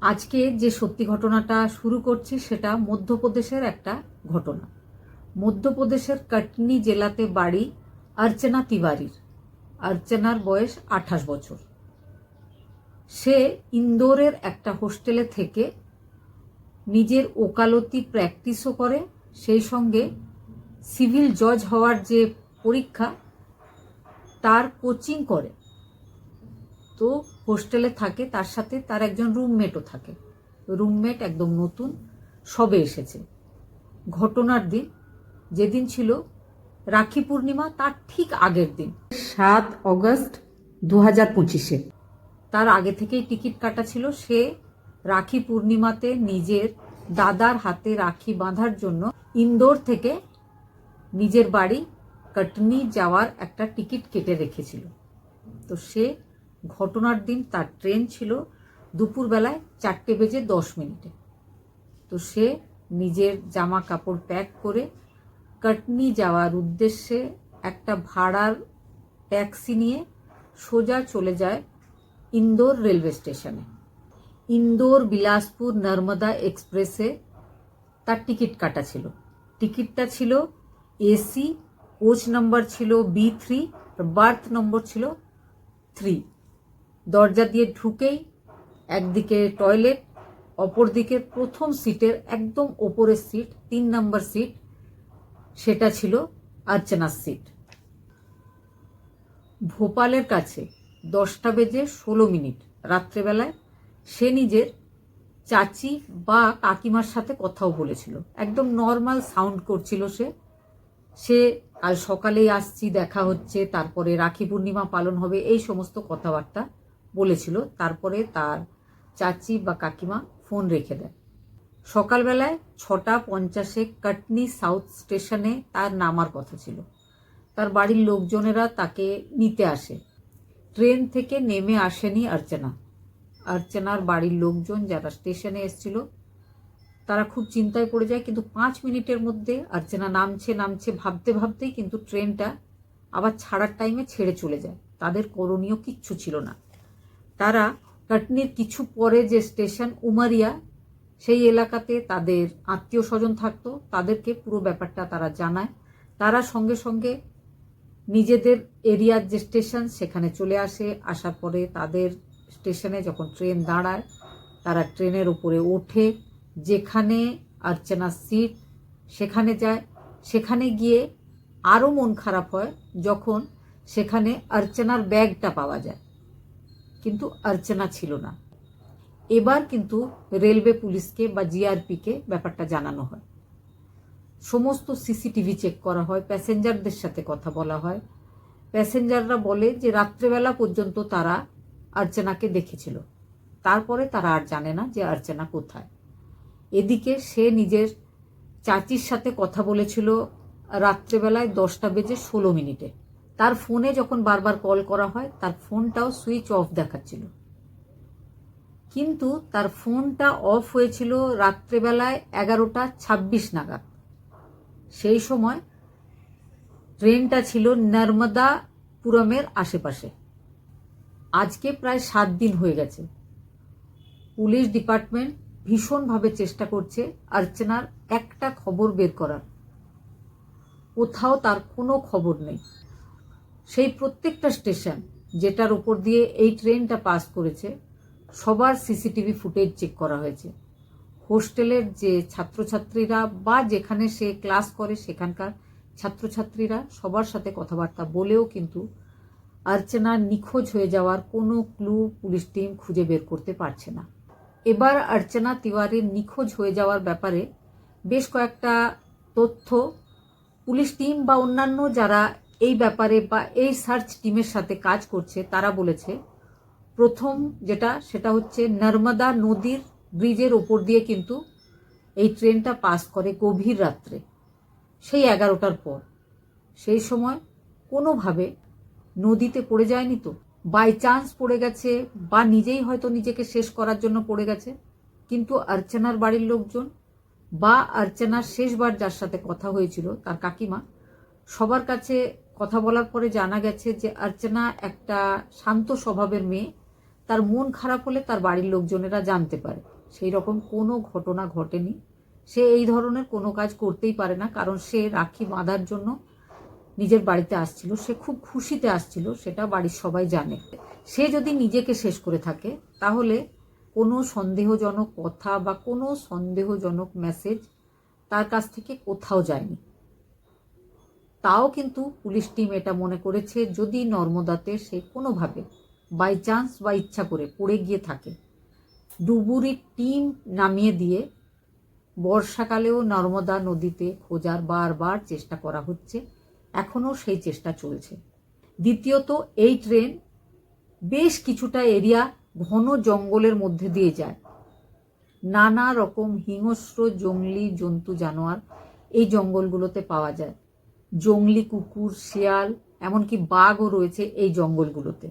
আজকে যে সত্যি ঘটনাটা শুরু করছি সেটা মধ্যপ্রদেশের একটা ঘটনা। মধ্যপ্রদেশের কটনি জেলাতে বাড়ি অর্চনা তিওয়ারির। অর্চনার বয়স আঠাশ বছর। সে ইন্দোরের একটা হোস্টেলে থেকে নিজের ওকালতি প্র্যাকটিসও করে, সেই সঙ্গে সিভিল জজ হওয়ার যে পরীক্ষা, তার কোচিং করে। তো হোস্টেলে থাকে তার সাথে তার একজন রুমমেটও থাকে। রুমমেট একদম নতুন সবে এসেছে। ঘটনার দিন যেদিন ছিল রাখি পূর্ণিমা তার ঠিক আগের দিন। সাত অগস্ট দু হাজার পঁচিশে। তার আগে থেকেই টিকিট কাটা ছিল। সে রাখি পূর্ণিমাতে নিজের দাদার হাতে রাখি বাঁধার জন্য ইন্দোর থেকে নিজের বাড়ি কটনি যাওয়ার একটা টিকিট কেটে রেখেছিল। তো সে ঘটনার দিন তার ট্রেন ছিল দুপুরবেলায় চারটে বেজে দশ মিনিটে। তো সে নিজের জামা কাপড় প্যাক করে কাটনি যাওয়ার উদ্দেশ্যে একটা ভাড়ার ট্যাক্সি নিয়ে সোজা চলে যায় ইন্দোর রেলওয়ে স্টেশনে ইন্দোর, বিলাসপুর, নর্মদা এক্সপ্রেসে তার টিকিট কাটা ছিল। টিকিটটা ছিল এসি কোচ নম্বর ছিল বি থ্রি বার্থ নম্বর ছিল থ্রি দরজা দিয়ে ঢুকেই একদিকে টয়লেট অপর অপরদিকে প্রথম সিটের একদম ওপরের সিট, তিন নম্বর সিট, সেটা ছিল আর্চনার সিট। ভোপালের কাছে দশটা বেজে ষোলো মিনিট রাত্রেবেলায় সে নিজের চাচি বা কাকিমার সাথে কথাও বলেছিল। একদম নর্মাল সাউন্ড করছিল সে। সে, কাল সকালেই আসছি, দেখা হচ্ছে, তারপরে রাখি পূর্ণিমা পালন হবে, এই সমস্ত কথাবার্তা। বলেছিল, তারপরে তার চাচি বা কাকিমা ফোন রেখে দেয়। সকালবেলায় ছটা পঞ্চাশে কাটনি সাউথ স্টেশনে তার নামার কথা ছিল। তার বাড়ির লোকজনেরা তাকে নিতে আসে। ট্রেন থেকে নেমে আসেনি অর্চনা। অর্চনার বাড়ির লোকজন যারা স্টেশনে এসেছিল, তারা খুব চিন্তায় পড়ে যায়, কিন্তু পাঁচ মিনিটের মধ্যে অর্চনা নামছে নামছে, ভাবতে ভাবতেই কিন্তু ট্রেনটা আবার ছাড়ার টাইমে ছেড়ে চলে যায়। তাদের করণীয় কিচ্ছু ছিল না। তারা কাটনির কিছু পরে যে স্টেশন উমারিয়া, সেই এলাকাতে তাদের আত্মীয় স্বজন থাকতো, তাদেরকে পুরো ব্যাপারটা তারা জানায়। তারা সঙ্গে সঙ্গে নিজেদের এরিয়ার যে স্টেশন, সেখানে চলে আসে। আসার পরে তাদের স্টেশনে যখন ট্রেন দাঁড়ায়, তারা ট্রেনের উপরে ওঠে। যেখানে অর্চনার সিট, সেখানে যায়। সেখানে গিয়ে আরও মন খারাপ হয় যখন সেখানে অর্চনার ব্যাগটা পাওয়া যায়। কিন্তু অর্চনা ছিল না। এবার কিন্তু রেলওয়ে পুলিশকে বা জিআরপিকে ব্যাপারটা জানানো হয়। সমস্ত সিসিটিভি চেক করা হয়, প্যাসেঞ্জারদের সাথে কথা বলা হয়। প্যাসেঞ্জাররা বলে যে রাত্রেবেলা পর্যন্ত তারা অর্চনাকে দেখেছিল। তারপরে তারা আর জানে না যে অর্চনা কোথায়। এদিকে সে নিজের চাচির সাথে কথা বলেছিল রাত্রেবেলায় দশটা বেজে ষোলো মিনিটে। তার ফোনে যখন বারবার কল করা হয়, তার ফোনটাও সুইচ অফ দেখাচ্ছিল। কিন্তু তার ফোনটা অফ হয়েছিল রাত্রেবেলায় এগারোটা ছাব্বিশ নাগাদ। সেই সময় ট্রেনটা ছিল নর্মদাপুরমের আশেপাশে। আজকে প্রায় সাত দিন হয়ে গেছে। পুলিশ ডিপার্টমেন্ট ভীষণভাবে চেষ্টা করছে অর্চনার একটা খবর বের করার। কোথাও তার কোনো খবর নেই। সেই প্রত্যেকটা স্টেশন যেটার উপর দিয়ে এই ট্রেনটা পাস করেছে, সবার সিসিটিভি ফুটেজ চেক করা হয়েছে। হোস্টেলের যে ছাত্রছাত্রীরা বা যেখানে সে ক্লাস করে সেখানকার ছাত্রছাত্রীরা সবার সাথে কথাবার্তা বলেও কিন্তু অর্চনা নিখোঁজ হয়ে যাওয়ার কোনো ক্লু পুলিশ টিম খুঁজে বের করতে পারছে না। এবার অর্চনা তিওয়ারির নিখোঁজ হয়ে যাওয়ার ব্যাপারে বেশ কয়েকটা তথ্য পুলিশ টিম বা অন্যান্য যারা এই ব্যাপারে বা এই সার্চ টিমের সাথে কাজ করছে, তারা বলেছে, প্রথম যেটা, সেটা হচ্ছে নর্মদা নদীর ব্রিজের ওপর দিয়ে কিন্তু এই ট্রেনটা পাস করে গভীর রাত্রে, সেই এগারোটার পর। সেই সময় কোনোভাবে নদীতে পড়ে যায়নি তো? বাই চান্স পড়ে গেছে বা নিজেই হয়তো নিজেকে শেষ করার জন্য পড়ে গেছে, কিন্তু অর্চনার বাড়ির লোকজন বা অর্চনার শেষবার যার সাথে কথা হয়েছিল, তার কাকিমা, সবার কাছে কথা বলার পরে জানা গেছে যে অর্চনা একটা শান্ত স্বভাবের মেয়ে। তার মন খারাপ হলে তার বাড়ির লোকজনেরা জানতে পারে। সেই রকম কোনো ঘটনা ঘটেনি। সে এই ধরনের কোনো কাজ করতেই পারে না, কারণ সে রাখি বাঁধার জন্য নিজের বাড়িতে আসছিল। সে খুব খুশিতে আসছিল, সেটা বাড়ির সবাই জানে। সে যদি নিজেকে শেষ করে থাকে, তাহলে কোনো সন্দেহজনক কথা বা কোনো সন্দেহজনক মেসেজ তার কাছ থেকে কোথাও যায়নি। তাও কিন্তু পুলিশ টিম এটা মনে করেছে যদি নর্মদাতে সে কোনোভাবে বাই চান্স বা ইচ্ছা করে পড়ে গিয়ে থাকে। ডুবুরির টিম নামিয়ে দিয়ে বর্ষাকালেও নর্মদা নদীতে খোঁজার বারবার চেষ্টা করা হচ্ছে, এখনও সেই চেষ্টা চলছে। দ্বিতীয়ত, এই ট্রেন বেশ কিছুটা এরিয়া ঘন জঙ্গলের মধ্যে দিয়ে যায়। নানা রকম হিংস্র জঙ্গলি জন্তু জানোয়ার এই জঙ্গলগুলোতে পাওয়া যায়। জঙ্গলি কুকুর, শিয়াল, এমনকি বাঘও রয়েছে এই জঙ্গলগুলোতে।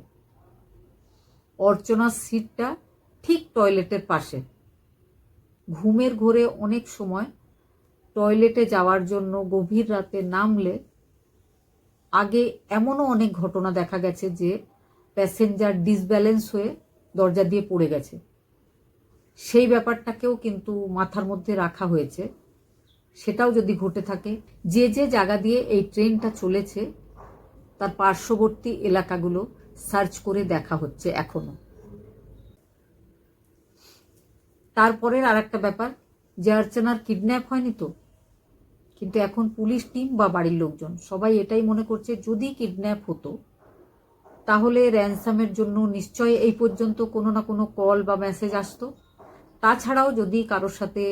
অর্চনার সিটটা ঠিক টয়লেটের পাশে। ঘুমের ঘোরে অনেক সময় টয়লেটে যাওয়ার জন্য গভীর রাতে নামলে আগে এমনও অনেক ঘটনা দেখা গেছে যে প্যাসেঞ্জার ডিসব্যালেন্স হয়ে দরজা দিয়ে পড়ে গেছে। সেই ব্যাপারটাকেও কিন্তু মাথার মধ্যে রাখা হয়েছে। সেটাও যদি ঘটে থাকে, যে যে জায়গা দিয়ে এই ট্রেনটা চলেছে, তার পার্শ্ববর্তী এলাকাগুলো সার্চ করে দেখা হচ্ছে এখনও। তারপরের আর একটা ব্যাপার, যে অর্চনার কিডন্যাপ হয়নি তো? কিন্তু এখন পুলিশ টিম বা বাড়ির লোকজন সবাই এটাই মনে করছে, যদি কিডন্যাপ হতো, তাহলে র্যানসামের জন্য নিশ্চয়ই এই পর্যন্ত কোনো না কোনো কল বা মেসেজ আসতো। তাছাড়াও যদি কারোর সাথে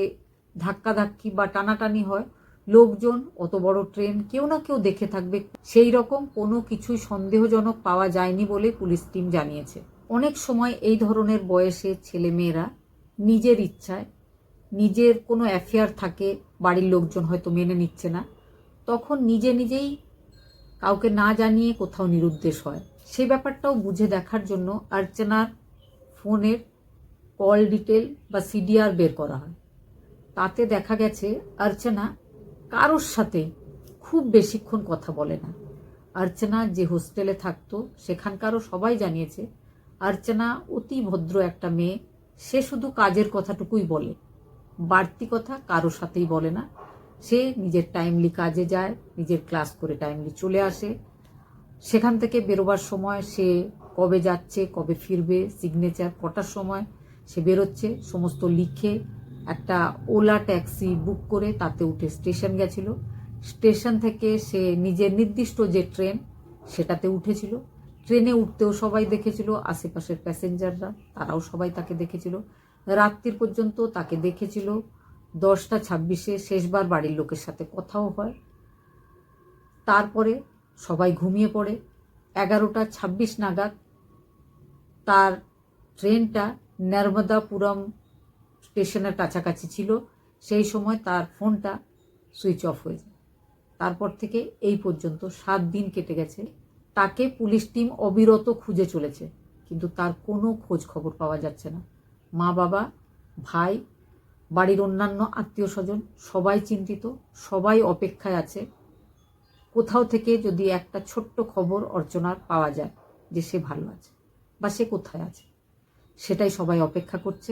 ধাক্কাধাক্কি বা টানাটানি হয়। লোকজন, অত বড় ট্রেন কেউ না কেউ দেখে থাকবে। সেই রকম কোনো কিছুই সন্দেহজনক পাওয়া যায়নি বলে পুলিশ টিম জানিয়েছে। অনেক সময় এই ধরনের বয়সে ছেলে মেয়েরা নিজের ইচ্ছায় নিজের কোনো অ্যাফেয়ার থাকে, বাড়ির লোকজন হয়তো মেনে নিচ্ছে না। তখন নিজে নিজেই কাউকে না জানিয়ে কোথাও নিরুদ্দেশ হয়। সেই ব্যাপারটাও বুঝে দেখার জন্য আর্চনার ফোনের কল ডিটেল বা সিডিআর বের করা হয়। তাতে দেখা গেছে অর্চনা কারোর সাথে খুব বেশিক্ষণ কথা বলে না। অর্চনা যে হোস্টেলে থাকতো, সেখানকারও সবাই জানিয়েছে, অর্চনা অতি ভদ্র একটা মেয়ে, সে শুধু কাজের কথাটুকুই বলে। বাড়তি কথা কারোর সাথেই বলে না। সে নিজের টাইমলি কাজে যায়, নিজের ক্লাস করে টাইমলি চলে আসে। সেখান থেকে বেরোবার সময় সে কবে যাচ্ছে, কবে ফিরবে সিগনেচার কটার সময় সে বেরোচ্ছে, সমস্ত লিখে একটা ওলা ট্যাক্সি বুক করে তাতে উঠে স্টেশন গেছিল। স্টেশন থেকে সে নিজের নির্দিষ্ট যে ট্রেন, সেটাতে উঠেছিল। ট্রেনে উঠতেও সবাই দেখেছিল, আশেপাশের প্যাসেঞ্জাররা, তারাও সবাই তাকে দেখেছিল। রাত্রির পর্যন্ত তাকে দেখেছিল। দশটা ছাব্বিশে শেষবার বাড়ির লোকের সাথে কথাও হয়। তারপরে সবাই ঘুমিয়ে পড়ে। এগারোটা ছাব্বিশ নাগাদ তার ট্রেনটা নর্মদাপুরম স্টেশনের কাছাকাছি ছিল, সেই সময় তার ফোনটা সুইচ অফ হয়ে যায়। তারপর থেকে এই পর্যন্ত সাত দিন কেটে গেছে। তাকে পুলিশ টিম অবিরত খুঁজে চলেছে, কিন্তু তার কোনো খোঁজ খবর পাওয়া যাচ্ছে না। মা বাবা, ভাই, বাড়ির অন্যান্য আত্মীয় স্বজন সবাই চিন্তিত, সবাই অপেক্ষায় আছে। কোথাও থেকে যদি একটা ছোট্ট খবর অর্চনার পাওয়া যায় যে সে ভালো আছে বা সে কোথায় আছে, সেটাই সবাই অপেক্ষা করছে।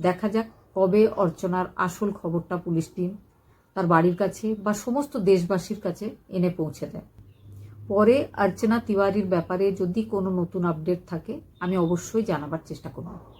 দেখা যাক কবে অর্চনার আসল খবরটা পুলিশ টিম, তার বাড়ির কাছে বা সমস্ত দেশবাসীর কাছে এনে পৌঁছে দেয়। পরে অর্চনা তিওয়ারির ব্যাপারে যদি কোনো নতুন আপডেট থাকে, আমি অবশ্যই জানাবার চেষ্টা করব।